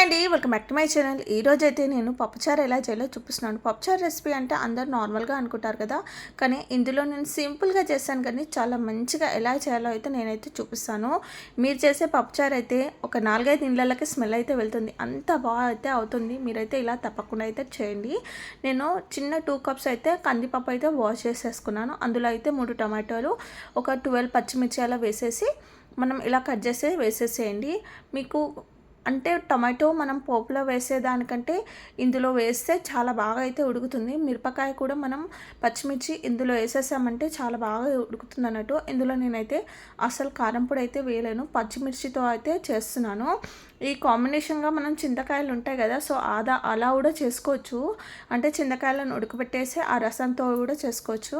Hi అండి welcome back to my channel. ఈరోజు అయితే నేను పప్పుచారు ఎలా చేయాలో చూపిస్తున్నాను. పప్పుచారు రెసిపీ అంటే అందరు నార్మల్గా అనుకుంటారు కదా కానీ ఇందులో నేను సింపుల్గా చేస్తాను కానీ చాలా మంచిగా ఎలా చేయాలో అయితే నేనైతే చూపిస్తాను. మీరు చేసే పప్పుచారు అయితే ఒక నాలుగైదు ఇండ్లకి స్మెల్ అయితే వెళ్తుంది. అంత బాగా అయితే అవుతుంది. మీరైతే ఇలా తప్పకుండా అయితే చేయండి. నేను చిన్న టూ కప్స్ అయితే కందిపప్పు అయితే వాష్ చేసేసుకున్నాను. అందులో అయితే మూడు టమాటోలు ఒక ట్వెల్వ్ పచ్చిమిర్చి అలా వేసేసి మనం ఇలా కట్ చేసి వేసేసేయండి. మీకు అంటే టమాటో మనం పోపులో వేసేదానికంటే ఇందులో వేస్తే చాలా బాగా అయితే ఉడుకుతుంది. మిరపకాయ కూడా మనం పచ్చిమిర్చి ఇందులో వేసేసామంటే చాలా బాగా ఉడుకుతుంది అన్నట్టు. ఇందులో నేనైతే అసలు కారం పొడి అయితే వేయలేను. పచ్చిమిర్చితో అయితే చేస్తున్నాను. ఈ కాంబినేషన్గా మనం చింతకాయలు ఉంటాయి కదా సో అదా అలా కూడా చేసుకోవచ్చు. అంటే చింతకాయలను ఉడకబెట్టేసి ఆ రసంతో కూడా చేసుకోవచ్చు.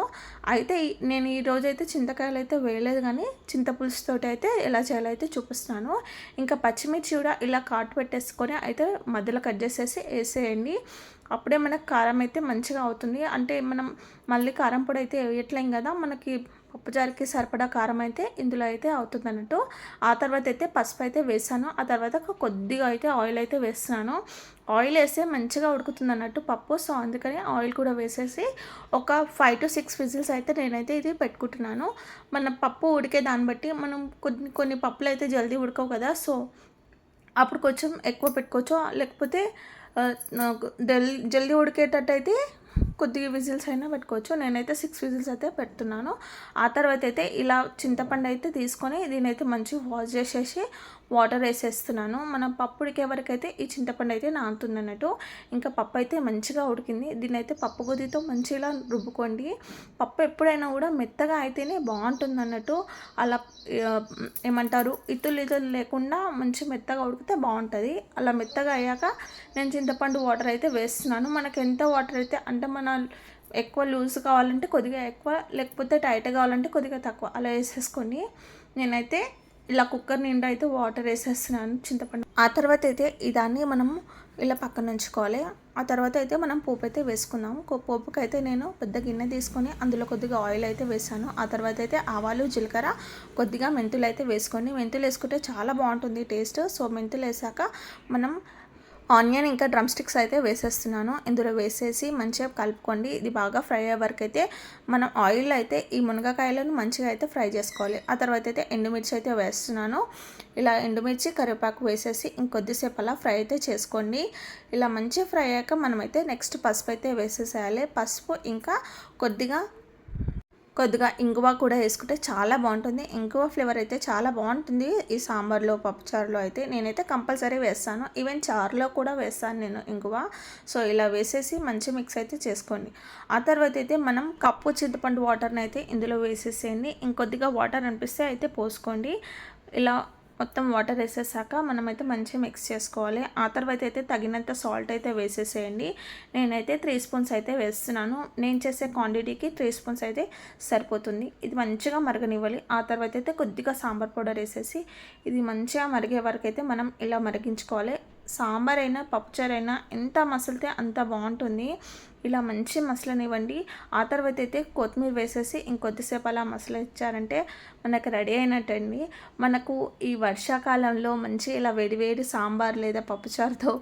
అయితే నేను ఈరోజు అయితే చింతకాయలు అయితే వేయలేదు కానీ చింతపులుసుతోటి అయితే ఎలా చేయాలో అయితే చూపిస్తాను. ఇంకా పచ్చిమిర్చి కూడా ఇలా కాటు పెట్టేసుకొని అయితే మధ్యలో కట్ చేసేసి వేసేయండి. అప్పుడే మనకు కారం అయితే మంచిగా అవుతుంది. అంటే మనం మళ్ళీ కారం పొడి అయితే వేయట్లేం కదా మనకి పప్పుచారుకి సరిపడా కారం అయితే ఇందులో అయితే అవుతుంది అన్నట్టు ఆ తర్వాత అయితే పసుపు అయితే వేసాను. ఆ తర్వాత కొద్దిగా అయితే ఆయిల్ అయితే వేస్తున్నాను. ఆయిల్ వేస్తే మంచిగా ఉడుకుతుంది అన్నట్టు పప్పు. సో అందుకని ఆయిల్ కూడా వేసేసి ఒక ఫైవ్ టు సిక్స్ విజిల్స్ అయితే నేనైతే ఇది పెట్టుకుంటున్నాను. మన పప్పు ఉడికే దాన్ని బట్టి మనం కొన్ని కొన్ని పప్పులు అయితే జల్దీ ఉడకవు కదా. సో అప్పుడు కొంచెం ఎక్కువ పెట్టుకోవచ్చు. లేకపోతే జల్ జల్దీ ఉడికేటట్టు అయితే కొద్దిగా విజిల్స్ అయినా పెట్టుకోవచ్చు. నేనైతే సిక్స్ విజిల్స్ అయితే పెడుతున్నాను. ఆ తర్వాత అయితే ఇలా చింతపండు అయితే తీసుకొని దీనైతే మంచిగా వాష్ చేసేసి వాటర్ వేసేస్తున్నాను. మన పప్పు ఉడికే వరకు అయితే ఈ చింతపండు అయితే నానుతుంది అన్నట్టు ఇంకా పప్పు అయితే మంచిగా ఉడికింది. దీన్నైతే పప్పు గుద్దితో మంచిగా రుబ్బుకోండి. పప్పు ఎప్పుడైనా కూడా మెత్తగా అయితేనే బాగుంటుంది అన్నట్టు అలా ఏమంటారు ఇతులు ఇతులు లేకుండా మంచి మెత్తగా ఉడికితే బాగుంటుంది. అలా మెత్తగా అయ్యాక నేను చింతపండు వాటర్ అయితే వేస్తున్నాను. మనకు ఎంత వాటర్ అయితే అంటే మన ఎక్కువ లూజ్ కావాలంటే కొద్దిగా ఎక్కువ లేకపోతే టైట్ కావాలంటే కొద్దిగా తక్కువ. అలా వేసేసుకొని నేనైతే ఇలా కుక్కర్ నిండా అయితే వాటర్ వేసేస్తున్నాను చింతపండు. ఆ తర్వాత అయితే ఇదాన్ని మనం ఇలా పక్కన ఉంచుకోవాలి. ఆ తర్వాత అయితే మనం పోపు అయితే వేసుకుందాము పోపుకి అయితే నేను పెద్ద గిన్నె తీసుకొని అందులో కొద్దిగా ఆయిల్ అయితే వేసాను. ఆ తర్వాత అయితే ఆవాలు జీలకర్ర కొద్దిగా మెంతులు అయితే వేసుకొని మెంతులు వేసుకుంటే చాలా బాగుంటుంది టేస్ట్. సో మెంతులు వేసాక మనం ఆనియన్ ఇంకా డ్రమ్ స్టిక్స్ అయితే వేసేస్తున్నాను. ఇందులో వేసేసి మంచిగా కలుపుకోండి. ఇది బాగా ఫ్రై అయ్యే వరకు అయితే మనం ఆయిల్ అయితే ఈ మునగకాయలను మంచిగా అయితే ఫ్రై చేసుకోవాలి. ఆ తర్వాత అయితే ఎండుమిర్చి అయితే వేస్తున్నాను. ఇలా ఎండుమిర్చి కరివేపాకు వేసేసి ఇంకొద్దిసేపు అలా ఫ్రై అయితే చేసుకోండి. ఇలా మంచిగా ఫ్రై అయ్యాక మనమైతే నెక్స్ట్ పసుపు అయితే వేసేసేయాలి. పసుపు ఇంకా కొద్దిగా కొద్దిగా ఇంగువ కూడా వేసుకుంటే చాలా బాగుంటుంది. ఇంగువ ఫ్లేవర్ అయితే చాలా బాగుంటుంది. ఈ సాంబార్లో పప్పుచారులో అయితే నేనైతే కంపల్సరీ వేస్తాను. ఈవెన్ చారులో కూడా వేస్తాను నేను ఇంగువ. సో ఇలా వేసేసి మంచి మిక్స్ అయితే చేసుకోండి. ఆ తర్వాత అయితే మనం కప్పు చింతపండు వాటర్ని అయితే ఇందులో వేసేసేయండి. ఇంకొద్దిగా వాటర్ అనిపిస్తే అయితే పోసుకోండి. ఇలా మొత్తం వాటర్ వేసేసాక మనమైతే మంచిగా మిక్స్ చేసుకోవాలి. ఆ తర్వాత అయితే తగినంత సాల్ట్ అయితే వేసేసేయండి. నేనైతే త్రీ స్పూన్స్ అయితే వేస్తున్నాను. నేను చేసే క్వాంటిటీకి త్రీ స్పూన్స్ అయితే సరిపోతుంది. ఇది మంచిగా మరగనివ్వాలి. ఆ తర్వాత అయితే కొద్దిగా సాంబార్ పౌడర్ వేసేసి ఇది మంచిగా మరిగే వరకు అయితే మనం ఇలా మరిగించుకోవాలి. సాంబార్ అయినా పప్పుచారు అయినా ఎంత మసలితే అంత బాగుంటుంది. ఇలా మంచి మసలనివ్వండి. ఆ తర్వాత అయితే కొత్తిమీర వేసేసి ఇంకొద్దిసేపు అలా మసలు ఇచ్చారంటే మనకు రెడీ అయినట్టండి. మనకు ఈ వర్షాకాలంలో మంచి ఇలా వేడివేడి సాంబార్ లేదా పప్పుచారుతో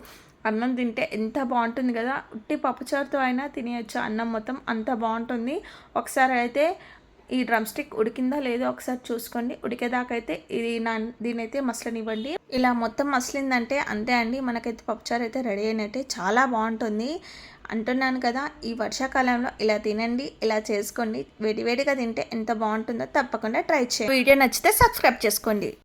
అన్నం తింటే ఎంత బాగుంటుంది కదా. ఉట్టి పప్పుచారుతో అయినా తినేయచ్చు. అన్నం మొత్తం అంత బాగుంటుంది. ఒకసారి అయితే ఈ డ్రమ్ స్టిక్ ఉడికిందా లేదో ఒకసారి చూసుకోండి. ఉడికేదాకైతే ఇది నా దీనైతే మసలనివ్వండి. ఇలా మొత్తం మసలిందంటే అంతే అండి. మనకైతే పప్పుచారు అయితే రెడీ అయినట్టే. చాలా బాగుంటుంది. అంటున్నాను కదా ఈ వర్షాకాలంలో ఇలా తినండి ఇలా చేసుకోండి. వేడివేడిగా తింటే ఎంత బాగుంటుందో తప్పకుండా ట్రై చేయండి. వీడియో నచ్చితే సబ్స్క్రైబ్ చేసుకోండి.